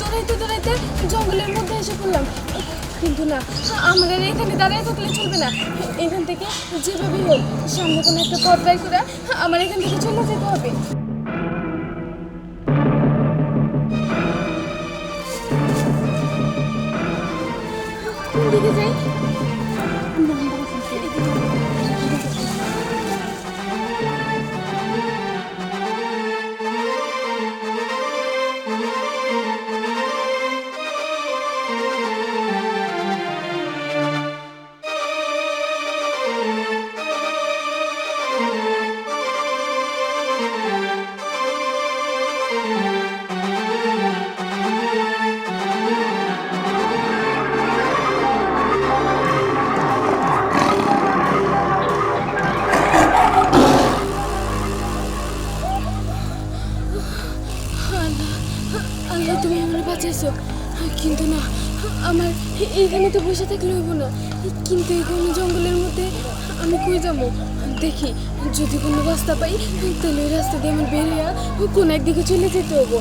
দৌড়াইতে দৌড়াইতে জঙ্গলের মধ্যে এসে পড়লাম। কিন্তু না, আমাদের এখানে দাঁড়িয়ে থাকলে চলবে না। এখান থেকে যেভাবেই হোক, সামনে কোনো একটা পথ বাই করে আমার এখান থেকে চলে যেতে হবে। কোন যাই? এইখানে তো বসে থাকলে হইব না। কিন্তু এই কোনো জঙ্গলের মধ্যে আমি কই যাব? দেখি, যদি কোনো রাস্তা পাই, তাহলে ওই রাস্তা দিয়ে আমি বেরিয়ে কোন একদিকে চলে যেতে হব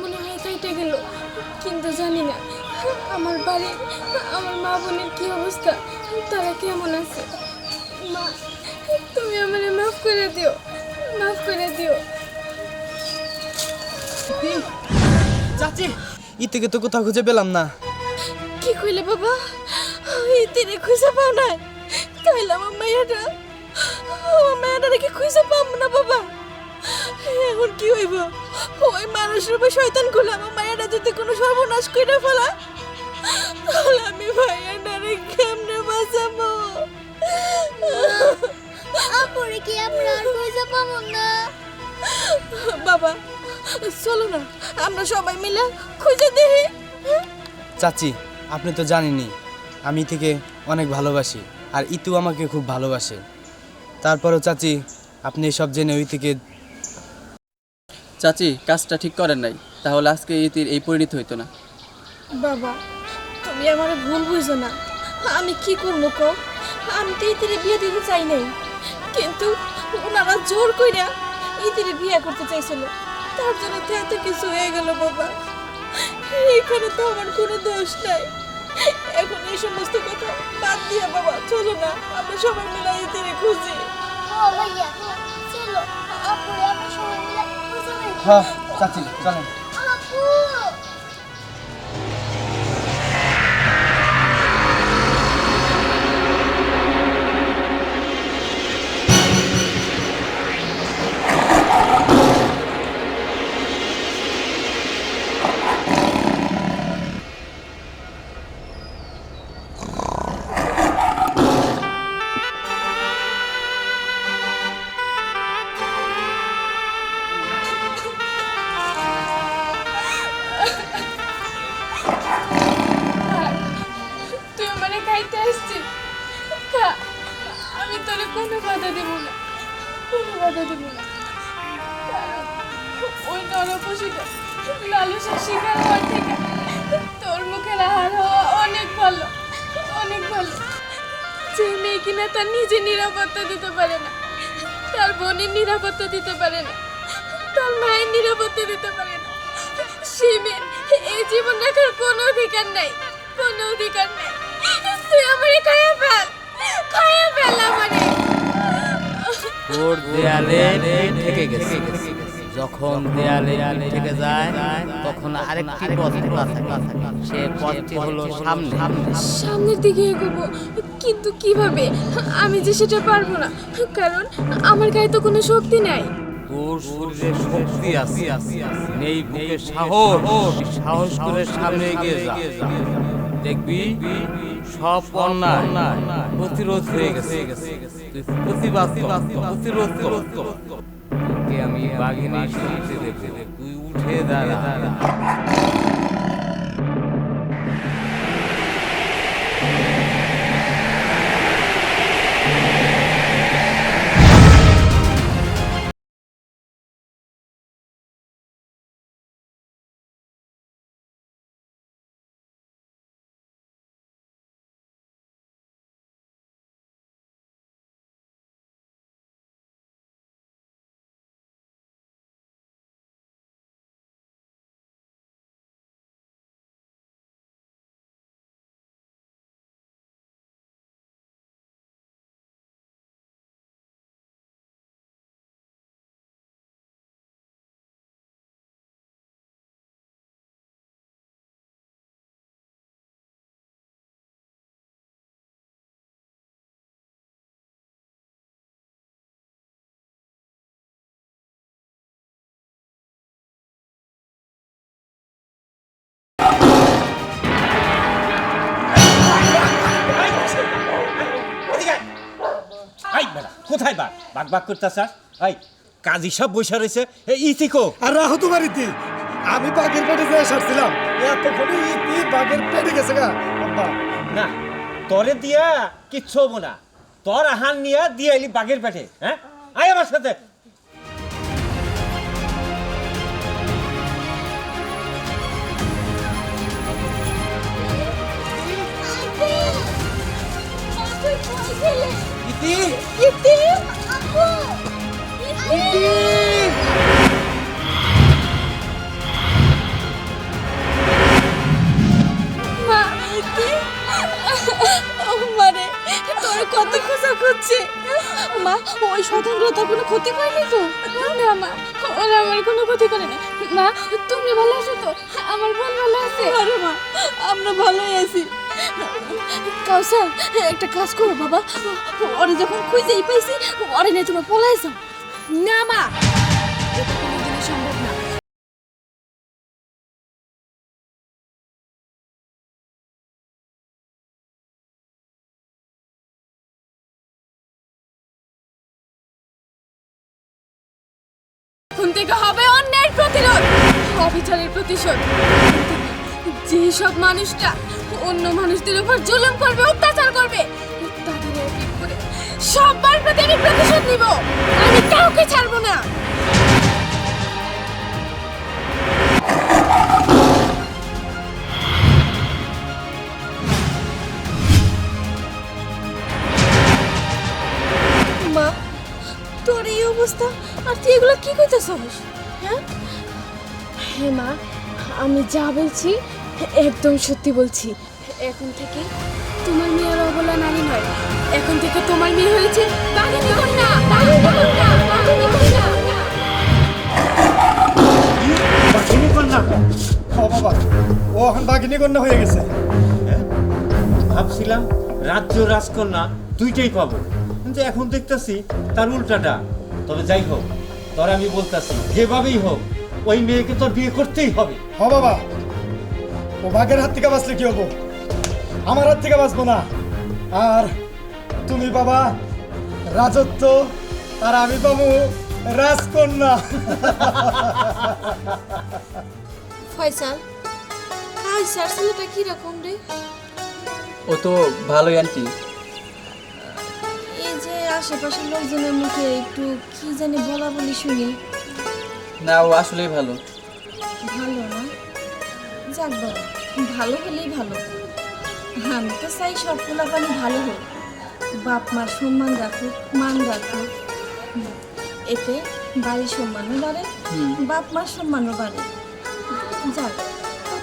মনে হয় কেটে গেল কিন্তু জানি না আমার বাড়ি আমার মা বোনের কি অবস্থা তারা কেমন আছে? মা তুমি আমারে মাফ করে দিও মাফ করে দিও। চাচি ইতিকে তো কোথাও খুঁজে পেলাম না। কি কইলে বাবা? এই তিনে খুঁজে পাও না তাইলে আমার মাইয়াটা আমার মাইয়াটা কি খুঁজে পাবো না বাবা। এখন কি হইব? ওই মানুষের উপর শয়তানগুলো আমার মাইয়াটা যদি কোনো সর্বনাশ করে ফেলা তাহলে আমি মাইয়াটারে কেমনে বাঁচাবো? আপরে কি আমরা আর কইতে পাবো না বাবা চলো না আমরা সবাই মিলে খুঁজে দেখি। চাচি আপনি তো জানেনই আমি থেকে অনেক ভালোবাসি আর ইতু আমাকে খুব ভালোবাসে। তারপরও চাচি আপনি সব জেনে ওই থেকে চাচি কাজটা ঠিক করেন নাই। তাহলে আজকে ইতির এই পরিণতি হইতো না। বাবা তুমি আমার ভুল বুঝো না। আমি কি করব কো আমি তো ইতিরে বিয়ে দিতে চাই নাই। কিন্তু ওনারা জোর কইরা ইতিরে বিয়ে করতে চাইছিল। তার জন্য তো এত কিছু হয়ে গেল বাবা। এখানে তো আমার কোনো দোষ নাই। এখন এই সমস্ত কথা বাদ দিয়া বাবা চলো না। আমরা সবাই মিলে ইতিরে খুঁজি। ও ভাইয়া চলো। আপরে আমরা সবাই মিলে। হ্যাঁ চাচি চলেন। ওই নরপশুটা লালসার শিকার হওয়ার থেকে। তোর মুখের আহার হওয়া অনেক ভালো অনেক ভালো। যে মেয়ে কিনা তার নিজে নিরাপত্তা দিতে পারে না, তার বোনের নিরাপত্তা দিতে পারে না, তার মায়ের নিরাপত্তা দিতে পারে না। সেই মেয়ের এই জীবন রাখার কোনো অধিকার নাই, কোনো অধিকার নাই। তুই আমারে খায়া ফেল খায়া ফেল আমারে। ওর দেয়ালে থেকে গেছে। যখন দেয়ালে থেকে যায় তখন আরেকটি পথ খোলা থাকে সে পথটি হলো সামনে। সামনের দিকে এগোবো। কিন্তু কীভাবে? আমি যে সেটা পারব না। কারণ আমার গায়ে তো কোনো শক্তি নাই। তোর শরীরে শক্তি আছে। নেই বুকে সাহস। সাহস। করে সামনে এগিয়ে যা। দেখবি সব অন্যায় প্রতিরোধ হয়ে গেছে। তুই প্রতিবাদ প্রতিরোধ কর। তোকে আমি বাঘিনী শুনতে দেবো তুই উঠে দাঁড়া আই বেটা কোথায় বাঘ বাঘ বাঘ করতেছ? আই কাজী সব বসে রয়েছে। ইতিকো আর রাহু তোমার ইতি। আমি বাঘের পেটে যেয়ে সারছিলাম এতক্ষণে ইতি বাঘের পেটে গেছে গা। না তরে দিয়া কিচ্ছু হব না। তোর আহান নিয়া দিয়ে এলি বাঘের পেটে হ্যাঁ? আয় আমার সাথে। ইতি? মানে তোর কত খোঁজা করছে মা ওই স্বতন্ত্র তো কোনো ক্ষতি করেনি তো না মা আমার কোনো ক্ষতি করেনি মা তুমি ভালো আছো তো আমার বোন ভালো আছে আরে মা আমরা ভালোই আছি কাউসার, একটা কাজ করো বাবা। ওরে যখন খুঁজেই পাইছি, ওরে নিয়ে তোমরা পলাই যাও। না, মা। এখন থেকে হবে অন্যায়ের প্রতিরোধ, অবিচারের প্রতিশোধ। যে সব মানুষটা অন্য মানুষদের উপর জুলুম করবে, অত্যাচার করবে। করে প্রতি আমি প্রতিশোধ নিব। আমি কাউকে ছাড়বো না। মা অবস্থা? আর তুই এগুলো হ্যাঁ? হ্যাঁ মা, আমি যা বলছি, একদম সত্যি বলছি। এখন থেকে তোমার মেয়ে আর অবলা নারী নয়। এখন থেকে তোমার মেয়ে হয়েছে বাঘিনী কন্যা বাঘিনী কন্যা বাঘিনী কন্যা। বাঘিনী কন্যা? ও বাবা ও এখন বাঘিনী কন্যা হয়ে গেছে। ভাবছিলাম রাজ্য রাজকন্যা দুইটাই পাবো। কিন্তু এখন দেখতেছি তার উল্টাটা। তবে যাই হোক তোর আমি বলতাছি যেভাবেই হোক ওই মেয়েকে তোর বিয়ে করতেই হবে। হ বাবা ও বাঘের হাত থেকে বাঁচলে কি হব? আমার হাত থেকে বাঁচবো না। আর তুমি বাবা রাজত্ব আর আমি পাবো রাজকন্যা। ফয়সাল ছেলেটা কীরকম রে? ও তো ভালোই আন্টি। এই যে আশেপাশের লোকজনের মুখে একটু কি জানি বলা বলি শুনি। না ও আসলেই ভালো। ভালো না? যাক বাবা ভালো হলেই ভালো। আমি তো চাই সব পোলাপানি ভালো হোক বাপ মার সম্মান রাখুক মান রাখুক এতে বাড়ির সম্মানও বাড়ে বাপ মার সম্মানও বাড়ে। যাক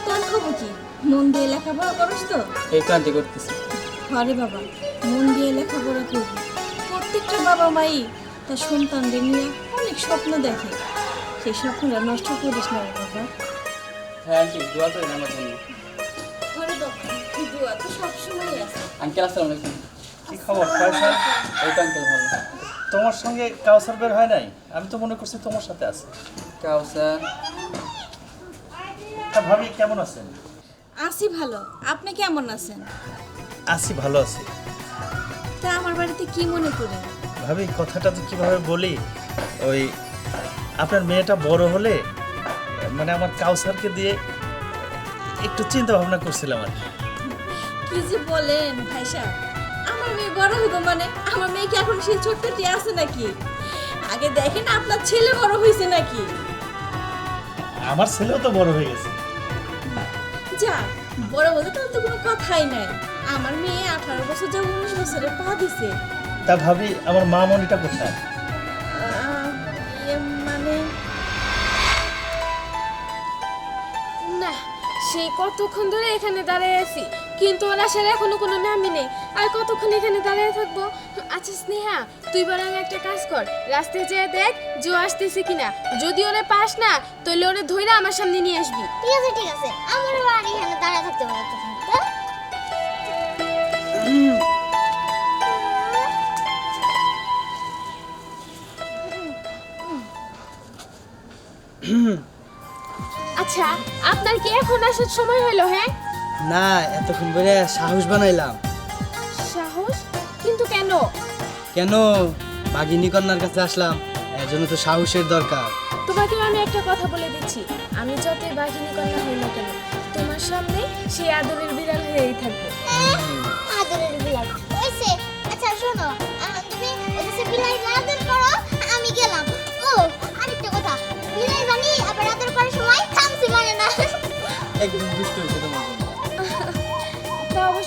তোর খবর কি? মন দিয়ে লেখাপড়া করস তো? এই ক্লান্তি করতেছি। ঘরে বাবা মন দিয়ে লেখাপড়া করবি। প্রত্যেকটা বাবা মাই তার সন্তানদের নিয়ে অনেক স্বপ্ন দেখে। সেই স্বপ্নটা নষ্ট করিস না বাবা। হ্যাঁ দোয়া করেন আমার জন্য। দোয়া তো সবসময় আছে। আঙ্কেল আসসালামু আলাইকুম। কি খবর কাউসার এই তো আঙ্কেল ভালো। তোমার সঙ্গে কাউসার বের হয় নাই? আমি তো মনে করছি তোমার সাথে আছে। কাউসার? তা ভাবি কেমন আছেন? আছি ভালো। আপনি কেমন আছেন? আছি ভালো আছি। তা আমার বাড়িতে কি মনে করেন ভাবি কথাটা তো কীভাবে বলি? ওই আপনার মেয়েটা বড় হলে মানে আমার কাউসারকে দিয়ে একটু চিন্তা ভাবনা করছিলাম আর কি। কি যে বলেন ভাই সাহেব আমার মেয়ে বড় হইব মানে আমার মেয়ে কি এখন সেই ছোট্টটি আছে নাকি? আগে দেখেন আপনার ছেলে বড় হয়েছে নাকি? আমার ছেলেও তো বড় হয়ে গেছে। যা বড় বলতে তার তো কোনো কথাই নাই। আমার মেয়ে আঠারো বছর যা উনিশ বছরে পা দিছে। তা ভাবি আমার মা মনিটা কোথায়? মানে না সেই কতক্ষণ ধরে এখানে দাঁড়িয়ে আছি? কিন্তু ওর আসার এখনও কোনো নামই নেই। আর কতক্ষণ এখানে দাঁড়িয়ে থাকব? আচ্ছা স্নেহা তুই বরং একটা কাজ কর। রাস্তায় যেয়ে দেখ যে ও আসতেছে কিনা। যদি ওরে পাস না তাহলে ওরে ধইরা আমার সামনে নিয়ে আসবি। ঠিক আছে ঠিক আছে। আমার বাড়ি এখানে দাঁড়া থাকতে পারে তখন আচ্ছা আপনার কি এখন আসার সময় হলো হ্যাঁ? না এতক্ষণ ধরে সাহস বানাইলাম। সাহস? কিন্তু কেন? কেন? বাঘিনী কন্যার কাছে আসলাম এর জন্য তো সাহসের দরকার। তোমাকে আমি একটা কথা বলে দিচ্ছি। আমি যতই বাঘিনী কন্যা হই না কেন তোমার সামনে সেই আদরের বিড়াল হয়েই থাকব। আদরের বিলাই হয়েছে আচ্ছা শোনো তুমি ওদেরকে বিলাই আদর করো আমি গেলাম। ও আরেকটা কথা বিলাই জানি আবার আদর করার সময় খামসি মানে না। একদম দুষ্ট হয়েছে তোমার।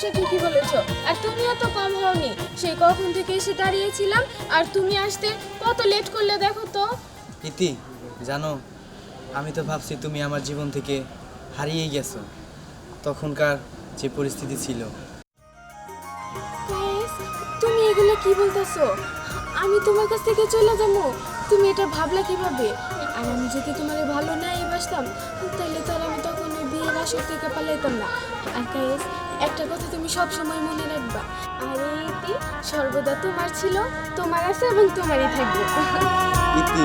অবশ্য ঠিকই বলেছ। আর তুমিও তো কম হওনি। সেই কখন থেকে এসে দাঁড়িয়েছিলাম আর তুমি আসতে কত লেট করলে দেখো তো। ইতি জানো আমি তো ভাবছি তুমি আমার জীবন থেকে হারিয়েই গেছো। তখনকার যে পরিস্থিতি ছিল। তুমি এগুলো কি বলতেছো? আমি তোমার কাছ থেকে চলে যাব। তুমি এটা ভাবলা কীভাবে? আর আমি যদি তোমার ভালো নাই বাসতাম তাহলে তো বাসর থেকে পালাইতাম না আর গাইস একটা কথা তুমি সব সময় মনে রাখবা আর এই ইতি সর্বদা তোমার ছিল তোমার আছে এবং তোমারই থাকবে ইতি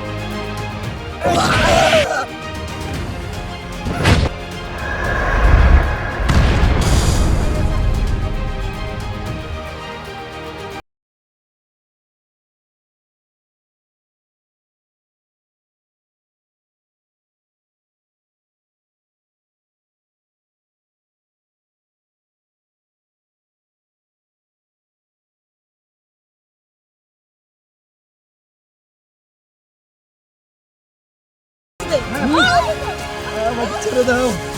完 তুই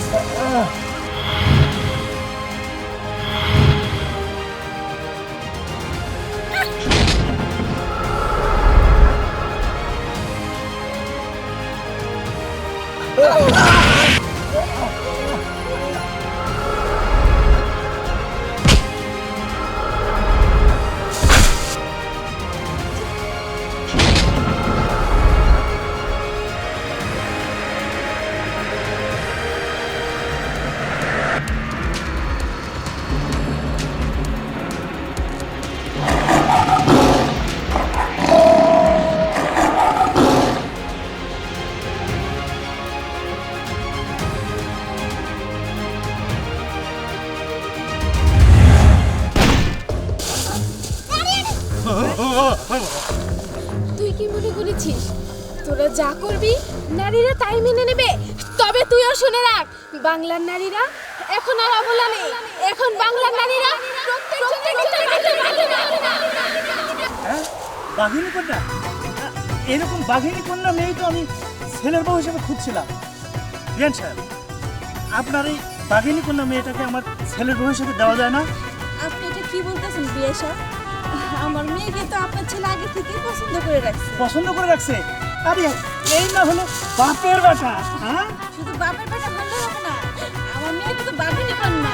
মনে তোরা যা করবি নারীরা তাই মেনে নেবে। তবে তুইও শুনে রাখ বাংলার নারীরা এখন আর অবলা নেই। এখন বাংলার নারীরা হ্যাঁ? বাঘিনী কন্যা এরকম বাঘিনী কন্যা মেয়ে তো আমি ছেলের বউ হিসেবে খুঁজছিলাম। রিয়ান সাহেব আপনার এই বাঘিনী কন্যা মেয়েটাকে আমার ছেলের বউ হিসেবে দেওয়া যায় না? আপনি এটা কি বলতেছেন বিয়ে সাহেব? আমার মেয়েকে তো আপনার ছেলে আগে থেকেই পছন্দ করে রাখছে। পছন্দ করে রাখছে? আরে এই না হলো বাপের বাটা হ্যাঁ? শুধু বাপের বাটা বললে হবে না আমার মেয়ে তো বাপেরই কন্যা।